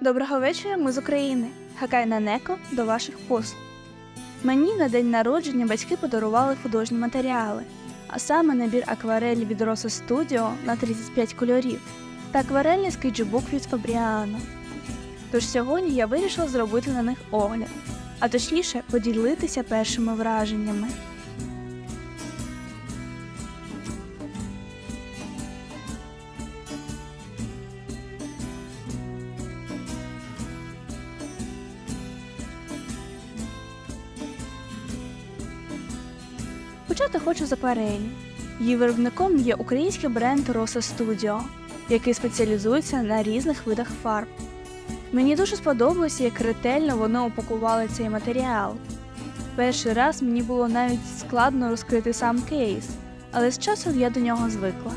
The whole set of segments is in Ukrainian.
Доброго вечора, ми з України. Хакай Нанеко до ваших послуг. Мені на день народження батьки подарували художні матеріали, а саме набір акварелі від Rosa Studio на 35 кольорів та акварельний скетчбук від Фабріано. Тож сьогодні я вирішила зробити на них огляд, а точніше поділитися першими враженнями. Почати хочу з акварелі. Її виробником є український бренд Rosa Studio, який спеціалізується на різних видах фарб. Мені дуже сподобалося, як ретельно вони упакували цей матеріал. Перший раз мені було навіть складно розкрити сам кейс, але з часом я до нього звикла.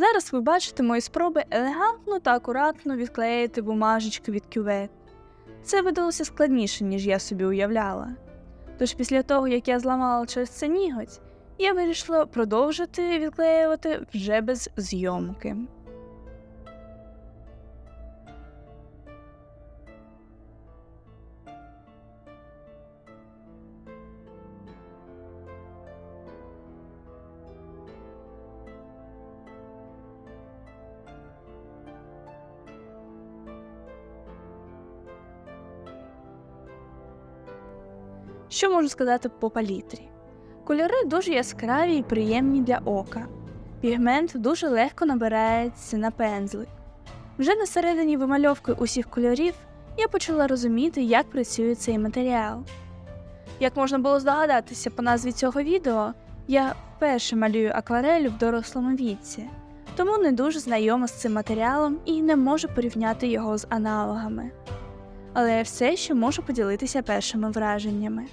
Зараз ви бачите мої спроби елегантно та акуратно відклеїти бумажечки від кювет. Це видалося складніше, ніж я собі уявляла. Тож після того, як я зламала через це ніготь, я вирішила продовжити відклеювати вже без зйомки. Що можу сказати по палітрі? Кольори дуже яскраві і приємні для ока. Пігмент дуже легко набирається на пензлик. Вже на середині вимальовки усіх кольорів я почала розуміти, як працює цей матеріал. Як можна було здогадатися по назві цього відео, я вперше малюю акварель в дорослому віці, тому не дуже знайома з цим матеріалом і не можу порівняти його з аналогами. Але я все ще можу поділитися першими враженнями.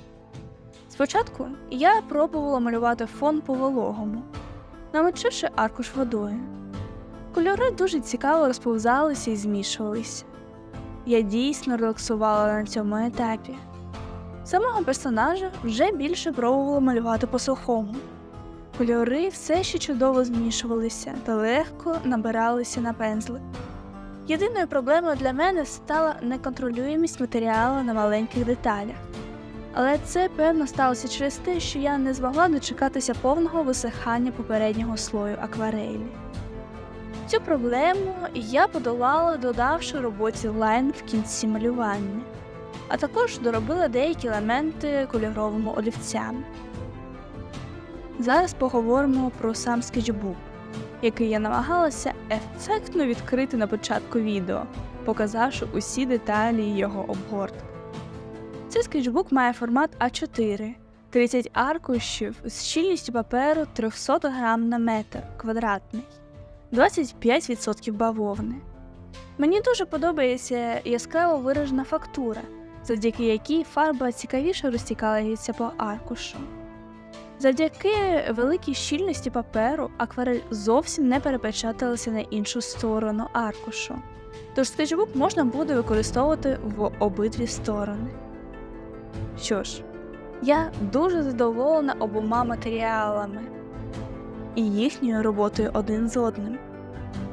Спочатку я пробувала малювати фон по вологому, намочивши аркуш водою. Кольори дуже цікаво розповзалися і змішувалися. Я дійсно релаксувала на цьому етапі. Самого персонажа вже більше пробувала малювати по сухому. Кольори все ще чудово змішувалися та легко набиралися на пензлик. Єдиною проблемою для мене стала неконтролюємість матеріалу на маленьких деталях. Але це певно сталося через те, що я не змогла дочекатися повного висихання попереднього слою акварелі. Цю проблему я подолала, додавши роботі лайн в кінці малювання, а також доробила деякі елементи кольоровими олівцями. Зараз поговоримо про сам скетчбук, який я намагалася ефектно відкрити на початку відео, показавши усі деталі його обгортки. Цей скетчбук має формат А4, 30 аркушів з щільністю паперу 300 грам на метр квадратний, 25% бавовни. Мені дуже подобається яскраво виражена фактура, завдяки якій фарба цікавіше розтікається по аркушу. Завдяки великій щільності паперу акварель зовсім не перепечаталася на іншу сторону аркушу, тож скетчбук можна буде використовувати в обидві сторони. Що ж, я дуже задоволена обома матеріалами і їхньою роботою один з одним.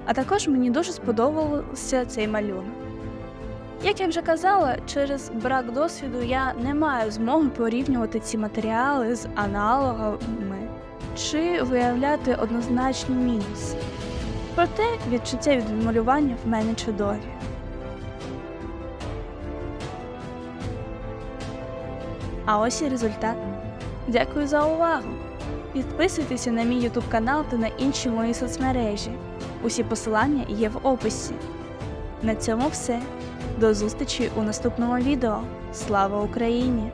А також мені дуже сподобався цей малюнок. Як я вже казала, через брак досвіду я не маю змоги порівнювати ці матеріали з аналогами чи виявляти однозначні мінуси. Проте відчуття від малювання в мене чудові. А ось і результат. Дякую за увагу! Підписуйтеся на мій YouTube канал та на інші мої соцмережі. Усі посилання є в описі. На цьому все. До зустрічі у наступному відео. Слава Україні!